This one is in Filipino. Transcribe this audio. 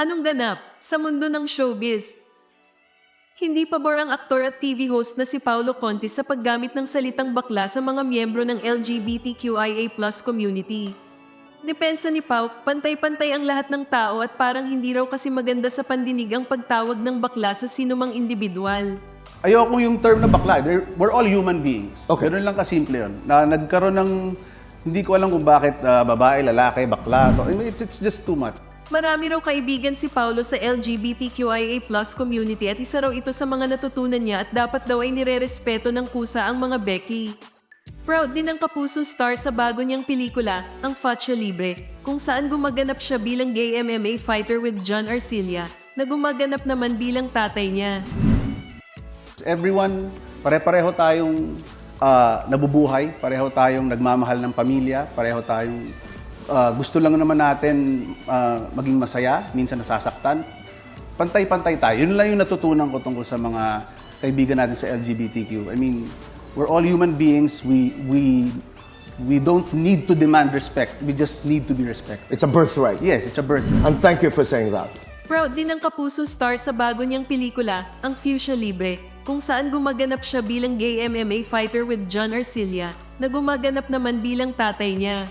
Anong ganap sa mundo ng showbiz? Hindi pabor ang aktor at TV host na si Paolo Conte sa paggamit ng salitang bakla sa mga miyembro ng LGBTQIA community. Depensa ni Pau, pantay-pantay ang lahat ng tao at parang hindi raw kasi maganda sa pandinig ang pagtawag ng bakla sa sinumang individual. Ayoko yung term na bakla. They're- We're all human beings. Okay. Ganun lang kasimple yun. Na nagkaroon ng, hindi ko alam kung bakit ah, babae, lalaki, bakla. It's, it's just too much. Marami raw kaibigan si Paulo sa LGBTQIA community at isa raw ito sa mga natutunan niya at dapat daw ay nirerespeto ng kusa ang mga Becky. Proud din ang kapuso star sa bago niyang pelikula, ang Facha Libre, kung saan gumaganap siya bilang gay MMA fighter with John Arcilla, na gumaganap naman bilang tatay niya. Everyone, pare-pareho tayong ah, nabubuhay, pareho tayong nagmamahal ng pamilya, pareho tayong ah, gusto lang naman natin ah, maging masaya, minsan nasasaktan. Pantay-pantay tayo. Yun lang yung natutunan ko tungkol sa mga kaibigan natin sa LGBTQ. I mean, we're all human beings. We we we don't need to demand respect. We just need to be respected. It's a birthright. Yes, it's a birth. And thank you for saying that. Proud din ang kapuso star sa bago niyang pelikula, ang Fuchsia Libre, kung saan gumaganap siya bilang gay MMA fighter with John Arcilla, na gumaganap naman bilang tatay niya.